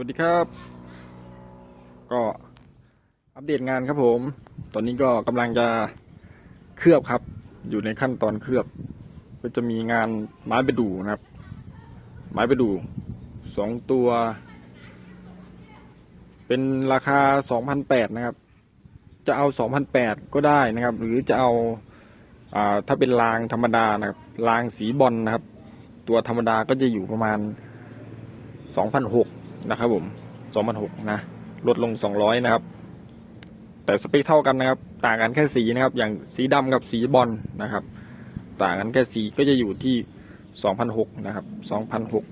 วัสดีครับ ก็อัปเดตงานครับผม ตอนนี้ก็กำลังจะเคลือบครับ อยู่ในขั้นตอนเคลือบ ก็จะมีงานไม้ประดู่นะครับ ไม้ประดู่สองตัว เป็นราคาสองพันแปดนะครับ จะเอาสองพันแปดก็ได้นะครับ หรือจะเอาอ่าถ้าเป็นรางธรรมดานะครับรางสีบอลนะครับ ตัวธรรมดาก็จะอยู่ประมาณสองพันหก นะครับผมสองพันหกนะ ลดลงสองร้อยนะครับ แต่สเปคเท่ากันนะครับ ต่างกันแค่สีนะครับ อย่างสีดำกับสีบอลนะครับ ต่างกันแค่สีก็จะอยู่ที่สองพันหกนะครับสองพันหก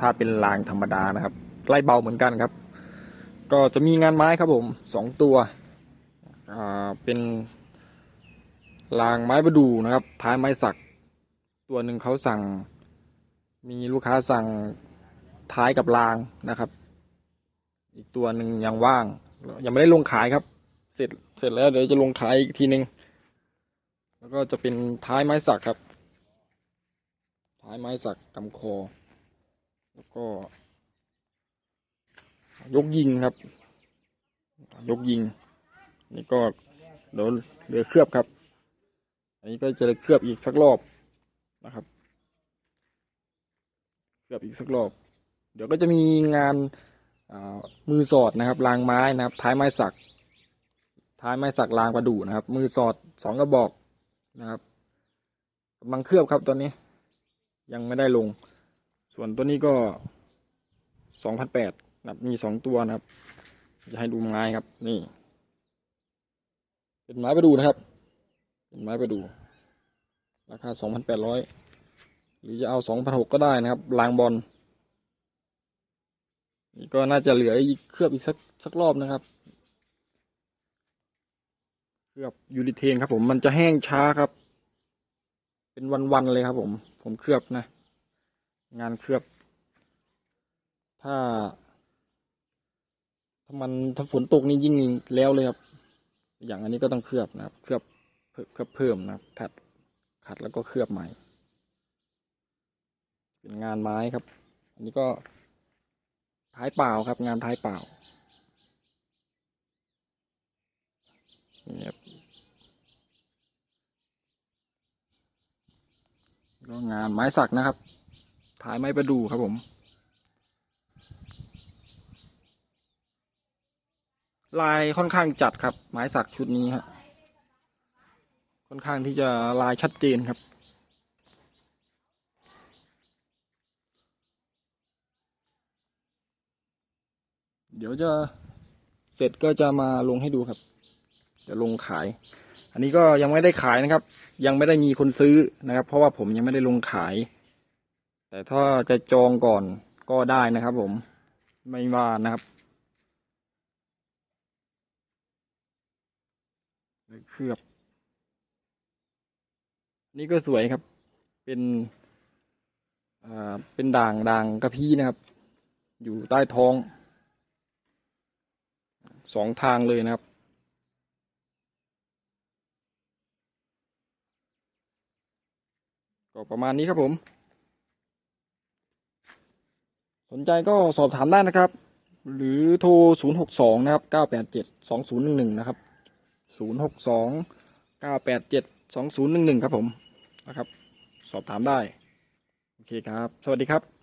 ถ้าเป็นรางธรรมดานะครับไล่เบาเหมือนกันครับ ก็จะมีงานไม้ครับผมสองตัวอ่าเป็นรางไม้ประดูนะครับ ท้ายไม้สัก ตัวหนึ่งเขาสั่ง มีลูกค้าสั่ง ท้ายกับรางนะครับ อีกตัวหนึ่งยังว่าง ยังไม่ได้ลงขายครับ เสร็จเสร็จแล้วเดี๋ยวจะลงขายอีกทีหนึ่งแล้วก็จะเป็นท้ายไม้สักครับ ท้ายไม้สักกำคอ แล้วก็ ยกยิงครับ ยกยิง นี่ก็เดี๋ยวเหลือเคลือบครับ อันนี้ก็จะเคลือบอีกสักรอบนะครับ เคลือบอีกสักรอบ ดี๋ยวก็จะมีงานามือสอดนะครับรางไม้นะครับ ท้ายไม้สัก ท้ายไม้สักรางประดู่นะครับ มือสอดสองกระบอกนะครับกำลังเคลือบครับตอนนี้ ยังไม่ได้ลง ส่วนตัวนี้ก็สองพันแปดนะครับมีสองตัวนะครับ จะให้ดูไม้ครับ นี่ เป็นไม้ประดูนะครับ เป็นไม้ประดูราคาสองพันแปดร้อยหรือจะเอาสองพันหกก็ได้นะครับรางบอล ก็น่าจะเหลืออีกเคลือบอีกสักสักรอบนะครับ เคลือบยูริเทนครับผมมันจะแห้งช้าครับ เป็นวันๆเลยครับ ผม ผมเคลือบนะ งานเคลือบ ถ้า ถ้ามันถ้าฝนตกนี่ยิ่งแล้วเลยครับ อย่างอันนี้ก็ต้องเคลือบนะครับ เคลือบเพิ่มเคลือบเพิ่มนะครับขัดขัดแล้วก็เคลือบใหม่ เป็นงานไม้ครับ อันนี้ก็ ท้ายเปล่าครับ งานท้ายเปล่านี่ครับก็งานไม้สักนะครับ ท้ายไม้ประดู่ครับผม ลายค่อนข้างจัดครับ ไม้สักชุดนี้ฮะค่อนข้างที่จะลายชัดเจนครับ เดี๋ยวจะเสร็จก็จะมาลงให้ดูครับ จะลงขาย อันนี้ก็ยังไม่ได้ขายนะครับ ยังไม่ได้มีคนซื้อนะครับ เพราะว่าผมยังไม่ได้ลงขาย แต่ถ้าจะจองก่อนก็ได้นะครับ ผมไม่ว่านะครับเคลือบ นี่ก็สวยครับ เป็นอ่าเป็นด่างด่างกระพี้นะครับ อยู่ใต้ท้อง สองทางเลยนะครับ ก็ประมาณนี้ครับผม สนใจก็สอบถามได้นะครับ หรือโทร 062 นะครับ 987 2011 นะครับศูนย์หกสองเก้าแปดเจ็ดสองศูนย์หนึ่งหนึ่งครับผมนะครับ สอบถามได้ โอเคครับ สวัสดีครับ